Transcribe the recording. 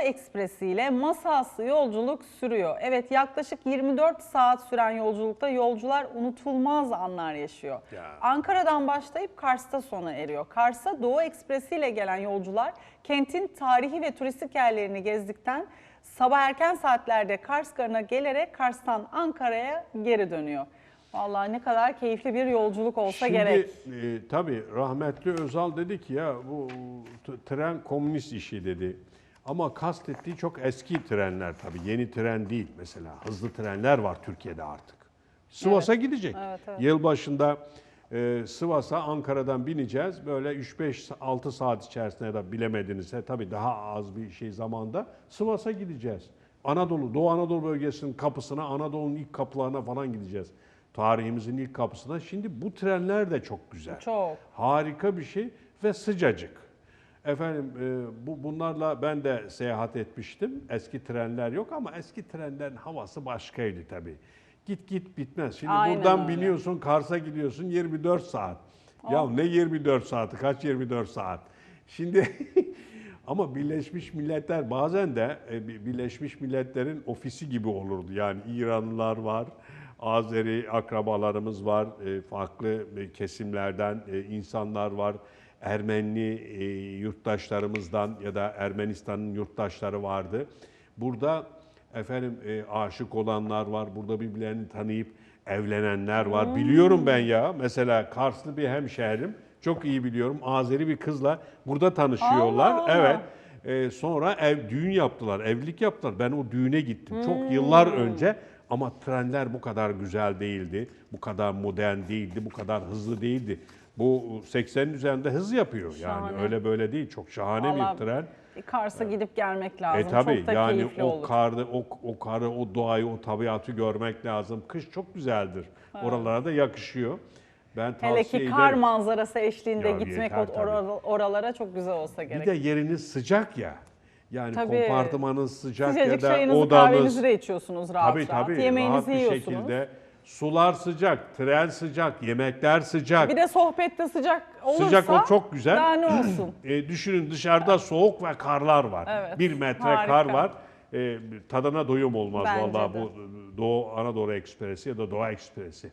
Ekspresi ile masası yolculuk sürüyor. Evet yaklaşık 24 saat süren yolculukta yolcular unutulmaz anlar yaşıyor. Ya. Ankara'dan başlayıp Kars'ta sona eriyor. Kars'a Doğu Ekspresi ile gelen yolcular kentin tarihi ve turistik yerlerini gezdikten sabah erken saatlerde Kars Garı'na gelerek Kars'tan Ankara'ya geri dönüyor. Vallahi ne kadar keyifli bir yolculuk olsa Şimdi gerek. e, tabii rahmetli Özal dedi ki ya bu tren komünist işi dedi. Ama kastettiği çok eski trenler tabii. Yeni tren değil mesela. Hızlı trenler var Türkiye'de artık. Sivas'a gidecek. Evet, evet. Yılbaşında e, Sivas'a Ankara'dan bineceğiz. Böyle 3-5-6 saat içerisinde ya da bilemedinizse tabii daha az bir şey zamanda Sivas'a gideceğiz. Anadolu, Doğu Anadolu bölgesinin kapısına, Anadolu'nun ilk kapılarına falan gideceğiz. Tarihimizin ilk kapısına. Şimdi bu trenler de çok güzel. Çok. Harika bir şey ve sıcacık. Efendim e, bu bunlarla ben de seyahat etmiştim. Eski trenler yok ama eski trenlerin havası başkaydı tabii. Git git bitmez. Şimdi Aynen buradan öyle. biniyorsun Kars'a gidiyorsun 24 saat. Ya ne 24 saati kaç 24 saat. Şimdi ama Birleşmiş Milletler bazen de e, bir- Birleşmiş Milletler'in ofisi gibi olurdu. Yani İranlılar var, Azeri akrabalarımız var, e, farklı e, kesimlerden insanlar var. Ermeni e, yurttaşlarımızdan ya da Ermenistan'ın yurttaşları vardı. Burada efendim e, aşık olanlar var, burada birbirlerini tanıyıp evlenenler var. Biliyorum ben ya. Mesela Karslı bir hemşehrim, çok iyi biliyorum. Azeri bir kızla burada tanışıyorlar. Allah. Evet. E, sonra ev düğün yaptılar, evlilik yaptılar. Ben o düğüne gittim. Çok yıllar önce ama trenler bu kadar güzel değildi. Bu kadar modern değildi, bu kadar hızlı değildi. Bu 80'in üzerinde hız yapıyor yani. Şahane. Öyle böyle değil. Çok şahane Vallahi bir tren. Bir Kars'a gidip gelmek lazım. E tabii Çok da yani o olur. karı, o, o karı, o doğayı, o tabiatı görmek lazım. Kış çok güzeldir. Oralara da yakışıyor. Ben Hele ki kar ederim. manzarası eşliğinde Ya gitmek yeter or- oralara çok güzel olsa Bir gerek. de yeriniz sıcak ya. Yani Tabii. kompartımanız sıcak Sıcacık ya da çayınızı odanız. kahvenizi de içiyorsunuz rahat tabii rahat. tabii Yemeğinizi rahat bir yiyorsunuz. şekilde. Sular sıcak, tren sıcak, yemekler sıcak. Bir de sohbette sıcak olursa Sıcak o çok güzel. daha ne olsun? E, düşünün dışarıda soğuk ve karlar var. Evet, Bir metre kar var. E, tadına doyum olmaz Bence vallahi de. bu Doğu Anadolu Ekspresi ya da Doğa Ekspresi.